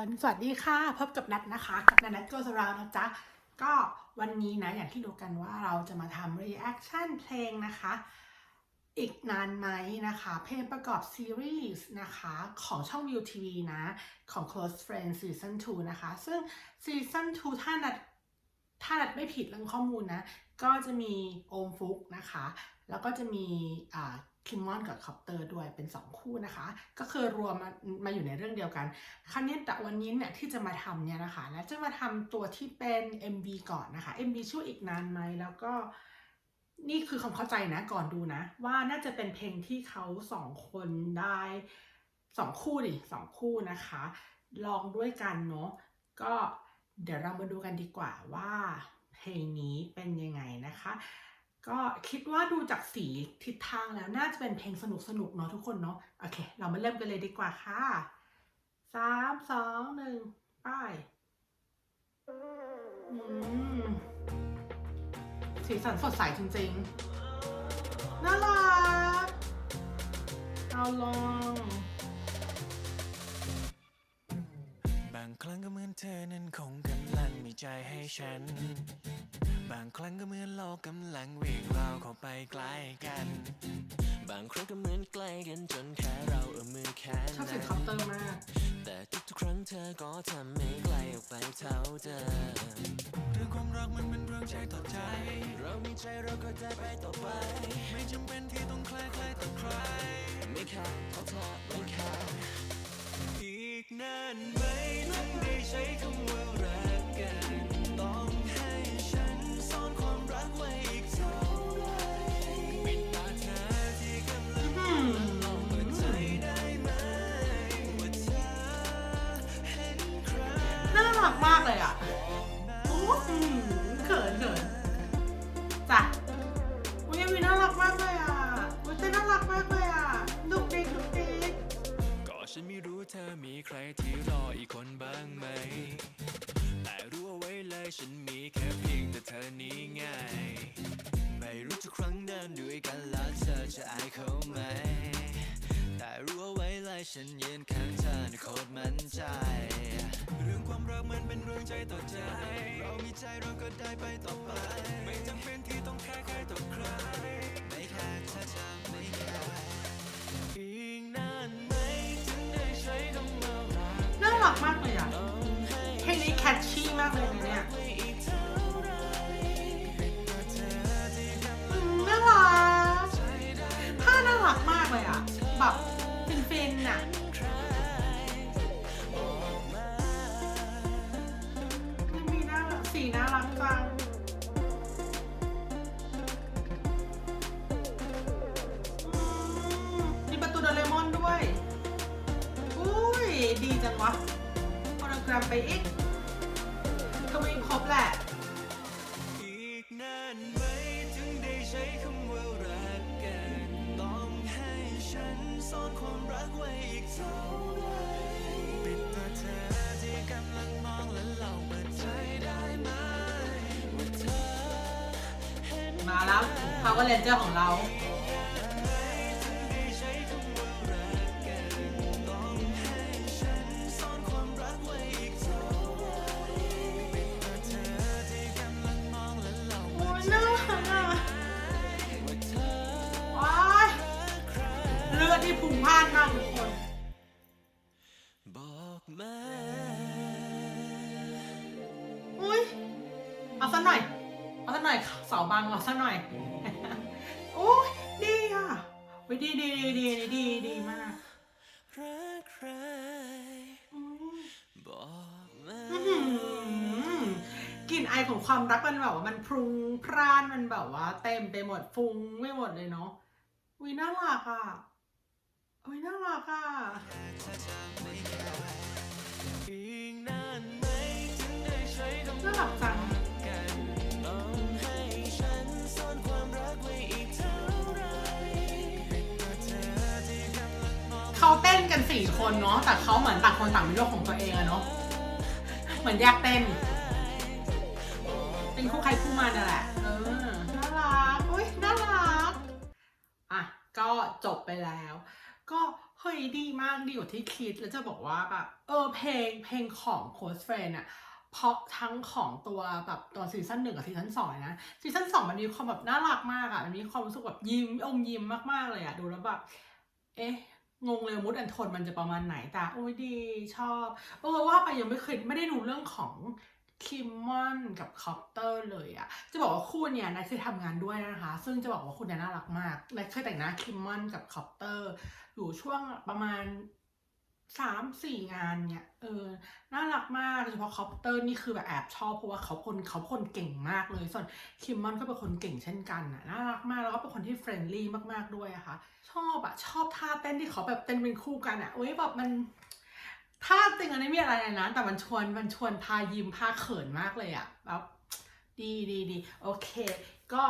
สวัสดีค่ะ พบกับนัดนะคะกับนัทโกสราวนะจ๊ะ ก็วันนี้นะ อย่างที่รู้กันว่าเราจะมาทำ reaction เพลงนะคะ อีกนานไหมนะคะ เพลงประกอบซีรีส์นะคะ ของช่อง View TV นะ ของ Close Friends Season 2 นะคะ ซึ่ง Season 2 ถ้านัด ถ้านัดไม่ผิดเรื่องข้อมูลนะ ก็จะมีโอมฟุกนะคะ แล้วก็จะมีคิมมอนกับคอปเตอร์ด้วยเป็น 2 คู่นะคะ ก็คือรวมมามาอยู่ในเรื่องเดียวกัน คราวนี้แต่วันนี้เนี่ยที่จะมาทำเนี่ยนะคะแล้วจะมาทำตัวที่เป็น MV ก่อนนะคะ MV ชื่ออีกนานไหมแล้วก็นี่คือความเข้าใจนะก่อนดูนะ ว่าน่าจะเป็นเพลงที่เขาสองคนได้สองคู่ดิสองคู่นะคะ ลองด้วยกันเนาะก็ เดี๋ยวเรามาดูกันดีกว่าว่าเพลงนี้เป็นยังไงนะคะ ก็คิดว่าดูจากสีทิศทางแล้วน่าจะเป็นเพลงสนุกสนุกๆเนาะทุกคนเนาะโอเค เรามาเริ่มกันเลยดีกว่าค่ะสามสองหนึ่งไปสีสันสดใสจริงๆ น่ารักเอาลอง ครั้งก็เหมือนเธอนั้นคงกำลังมีใจให้ฉัน บางครั้งก็เหมือนโลกกำลังวิ่งเราเข้าไปใกล้กัน บางครั้งก็เหมือนใกล้กันจนแค่เราเอื้อมมือแค่ชอบเสีนั้ยงนเคาน์เตอร์มาก แต่ทุกๆครั้งเธอก็ทำให้ไกลออกไปเท่าเดิมเรื่องความรักมันเป็นเรื่องใจต่อใจ เรามีใจเราก็ได้ไปต่อไป ไม่จำเป็นที่ต้องคล้ายคล้ายต่อใคร ไม่แค่เท่าเธอไม่แค่อีกนานไหม ถึงไออีกคนบ้างไหม แต่รู้เอาไว้เลยฉันมีแค่เพียงแต่เธอนี้ไง ไม่รู้ทุกครั้งเดินด้วยกันแล้วเธอจะอายเขาไหม แต่รู้เอาไว้เลยฉันยืนข้างเธอในโคตรมั่นใจ เรื่องความรักมันเป็นเรื่องใจต่อใจ เรามีใจเราก็ได้ไปต่อไป ไม่จำเป็นที่ต้องแค่ใครต่อใคร ไม่แค่เธอจะไม่แค่ รักมากเลยอะเพลงนี้แคชชี่มากเลยนะเนี่ยไม่หรเป็นตัวเธอที่กำอืลังมน่ารักท่าน่ารักมากเลยอะ แบบฟินๆอะ จังวะโมโนกรัมไปอีกก็ไมีครบแหละอีกนานไหมถึงได้ใช้คำว่ารักกันต้องให้ฉันซ่อนความรักไว้อีกเท่าไหรปิดตัวเธอที่กำลังมองและเล่าเปิดใจได้ไหมว่าเธอมาแล้ว Power Ranger ของเรา เลือดที่พุ่งพล่านมากทุกคนบอกมาอุ้ยเอาซะหน่อย เอาซะหน่อยเสาบังเอาซะหน่อยโอ้ยดีอะวิดีดีดีดีดีดีมากรักใครอืมบอกมาอื้อหือกลิ่นไอของความรักมันแบบว่ามันพรุงพร่านมันแบบว่า เต็มไปหมดฟุ้งไม่หมดเลยเนาะวิน่ารักอะ วิน่ารักอะอีกนานไหมถึงได้ใช้คำน่าว่ารักจังกันต้องให้ฉันซ่อนความรักไว้อีกเท่าไหรปิดตัวเธอที่กำลังมองเขาเต้นกันสี่คนเนาะ แต่เขาเหมือนต่างคนต่างมีโลกของตัวเองอะเนาะ เหมือนแยกเต้น เป็นคู่ใครคู่มันนั่นแหละ เออ น่ารัก อุ้ยน่ารัก อะ ก็จบไปแล้ว ก็เฮ้ยดีมากดีกว่าที่คิด แล้วจะบอกว่าแบบเออเพลงเพลงของ Close Friend อะเพราะทั้งของตัวแบบตัวซีซั่นหนึ่งกับซีซั่นสองนะซีซั่นสองมันมีความแบบน่ารักมากอะมันมีความรู้สึกแบบยิ้มอมยิ้มมากๆเลยอะดูแล้วแบบเอ๊ะงงเลยมูดแอนโทนมันจะประมาณไหนแต่โอ้ยดีชอบเออว่าไปยังไม่เคยไม่ได้ดูเรื่องของ คิมมอนกับคอปเตอร์เลยอะจะบอกว่าคู่เนี่ยนายเคยทำงานด้วยนะคะ ซึ่งจะบอกว่าคู่เนี่ยน่ารักมากนายเคยแต่งหน้าคิมมอนกับคอปเตอร์ อยู่ช่วงประมาณสามสี่งานเนี่ยเออน่ารักมากโดยเฉพาะคอปเตอร์นี่คือแบบแอบชอบเพราะว่าเขาคนเขาคนเก่งมากเลย ส่วนคิมมอนก็เป็นคนเก่งเช่นกันน่ะน่ารักมากแล้วก็เป็นคนที่เฟรนลี่มากๆด้วยอะค่ะชอบอะชอบท่าเต้นที่เขาแบบเต้นเป็นคู่กันอะโอ้ยแบบมัน ท่าจริงอันนี้ม่อะไรนะ แต่มันชวนมันชวนพายิ้มพาเขินมากเลยอะแบบดีดีดีโอเค ก็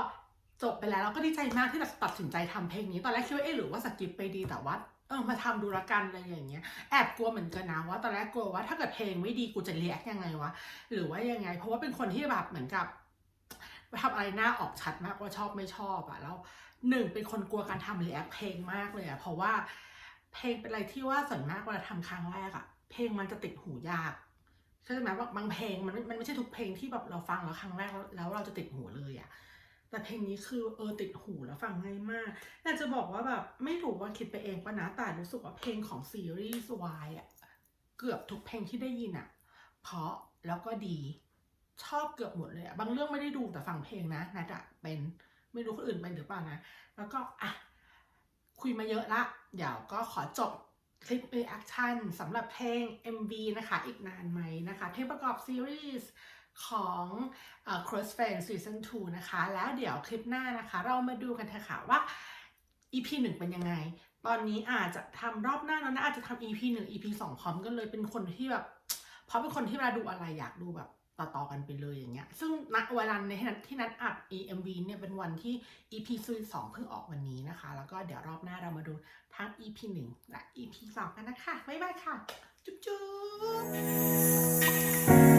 จบไปแล้วเราก็ดีใจมากที่แบบตัดสินใจทำเพลงนี้ ตอนแรกคิดว่าเอ๊ะหรือว่าสกิปไปดีแต่ว่าเออมาทำดูละกันอะไรอย่างเงี้ยแอบกลัวเหมือนกันนะว่าตอนแรกกลัวว่าถ้าเกิดเพลงไม่ดีกูจะเรียกยังไงวะหรือว่ายังไง เพราะว่าเป็นคนที่แบบเหมือนกับทำอะไรหน้าออกชัดมากว่าชอบไม่ชอบอะแล้วหนึ่งเป็นคนกลัวการทำรีแอคเพลงมากเลยอะเพราะว่าเพลงเป็นอะไรที่ว่าส่วนมากเวลาทำครั้งแรกอะ เพลงมันจะติดหูยากใช่ไหมว่าบางเพลงมันไม่มันไม่ใช่ทุกเพลงที่แบบเราฟังแล้วครั้งแรกแล้วแล้วเราจะติดหูเลยอะแต่เพลงนี้คือเออติดหูแล้วฟังง่ายมากแต่จะบอกว่าแบบไม่รู้ว่าคิดไปเองปะนะแต่รู้สึกว่าเพลงของซีรีส์วายอะเกือบทุกเพลงที่ได้ยินอะเพราะแล้วก็ดีชอบเกือบหมดเลยอะบางเรื่องไม่ได้ดูแต่ฟังเพลงนะนัดอะเป็นไม่รู้คนอื่นเป็นหรือเปล่านะ แล้วก็อะคุยมาเยอะละ เดี๋ยวก็ขอจบ คลิป reaction สำหรับเพลง MV นะคะ อีกนานไหมนะคะเพลงประกอบซีรีส์ของเอ่อ Close Friends Season 2 นะคะ แล้วเดี๋ยวคลิปหน้านะคะ เรามาดูกันเถอะค่ะว่า EP 1 เป็นยังไง ตอนนี้อาจจะทำรอบหน้าแล้วนะอาจจะทำ EP 1 EP 2 พร้อมกันเลยเป็นคนที่แบบเพราะเป็นคนที่เวลาดูอะไรอยากดูแบบ ต่อๆกันไปเลยอย่างเงี้ย ซึ่งณเวลาในที่นั้นที่นัดอัด EMV เนี่ยเป็นวันที่ EP ซีสองเพิ่งออกวันนี้นะคะ แล้วก็เดี๋ยวรอบหน้าเรามาดูทั้ง EP 1และ EP 2กันนะคะ บ๊ายบายค่ะ จุ๊บจุ๊บ